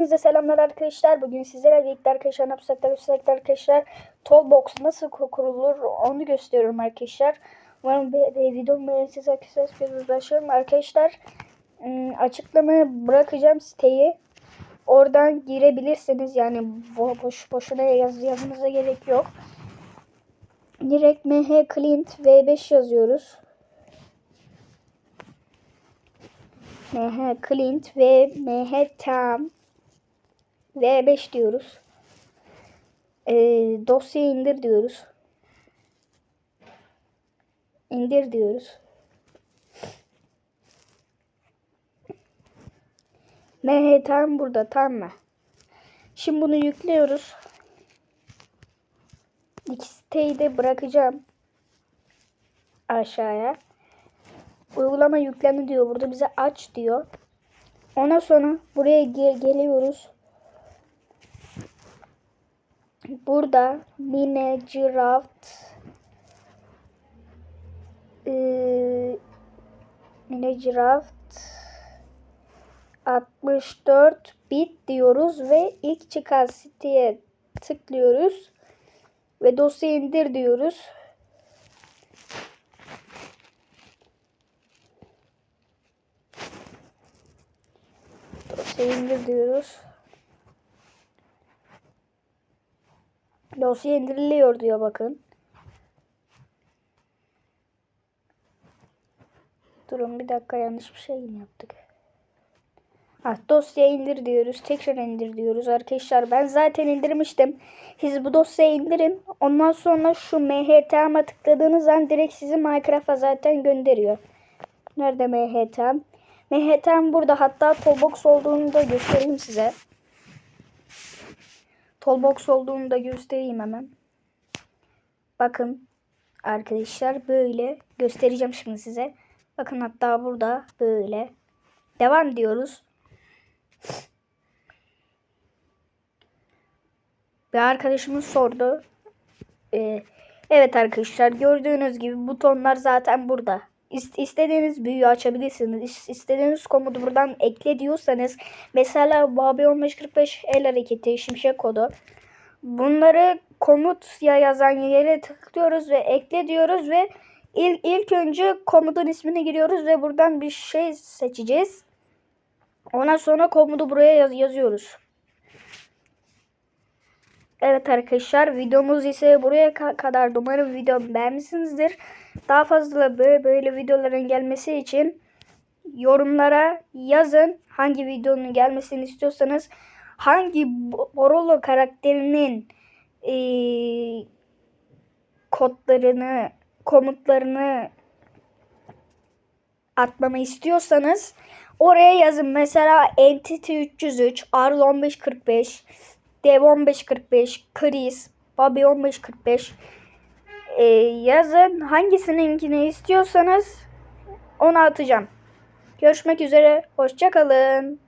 Hepinize selamlar arkadaşlar. Bugün sizlere birlikte arkadaşlar ne yapacaklar gösterecekler arkadaşlar. Tollbox nasıl ku- kurulur onu gösteriyorum arkadaşlar. Umarım bir, bir videomu beğenirsiniz arkadaşlar. Bir uğraşıyorum arkadaşlar. ım, Açıklamaya bırakacağım siteyi. Oradan girebilirsiniz. Yani bo- boş boşuna yaz, yazmanıza gerek yok. Direkt mh client v5 yazıyoruz. mh client ve mh tam V5 diyoruz. Ee, dosya indir diyoruz. İndir diyoruz. MH tam burada tam mı? Şimdi bunu yüklüyoruz. İki siteyi de bırakacağım. Aşağıya. Uygulama yüklendi diyor. Burada bize aç diyor. Ondan sonra buraya ge- geliyoruz. Burada Minecraft eee Minecraft 64 bit diyoruz ve ilk çıkan siteye tıklıyoruz ve dosya indir diyoruz. Dosya indir diyoruz. Dosya indiriliyor diyor bakın. Durun bir dakika yanlış bir şey mi yaptık? Ah, dosya indir diyoruz. Tekrar indir diyoruz. Arkadaşlar ben zaten indirmiştim. Siz bu dosyayı indirin. Ondan sonra şu MHTM'a tıkladığınız an direkt sizi Minecraft'a zaten gönderiyor. Nerede MHTM? MHTM burada. Hatta Toolbox olduğunu da göstereyim size. Toolbox olduğunu da göstereyim hemen. Bakın arkadaşlar böyle göstereceğim şimdi size. Bakın hatta burada böyle. Devam diyoruz. Bir arkadaşımız sordu. Ee, evet arkadaşlar gördüğünüz gibi butonlar zaten burada. İst- İstediğiniz büyüyü açabilirsiniz. İs- İstediğiniz komutu buradan ekle diyorsanız mesela Babi 1545 el hareketi şimşek kodu. Bunları komut ya yazan yere tıklıyoruz ve ekle diyoruz ve ilk, ilk önce komutun ismini giriyoruz ve buradan bir şey seçeceğiz. Ondan sonra komutu buraya yaz- yazıyoruz. Evet arkadaşlar videomuz ise buraya ka- kadar. Umarım videomu beğenmişsinizdir. Daha fazla böyle böyle videoların gelmesi için yorumlara yazın hangi videonun gelmesini istiyorsanız hangi Bo- Borolo karakterinin eee, kodlarını komutlarını atmamı istiyorsanız oraya yazın. Mesela Entity 303, Arl 1545, Dev 1545, Chris, Bobby 1545 Ee, yazın. Hangisininkini istiyorsanız onu atacağım. Görüşmek üzere. Hoşçakalın.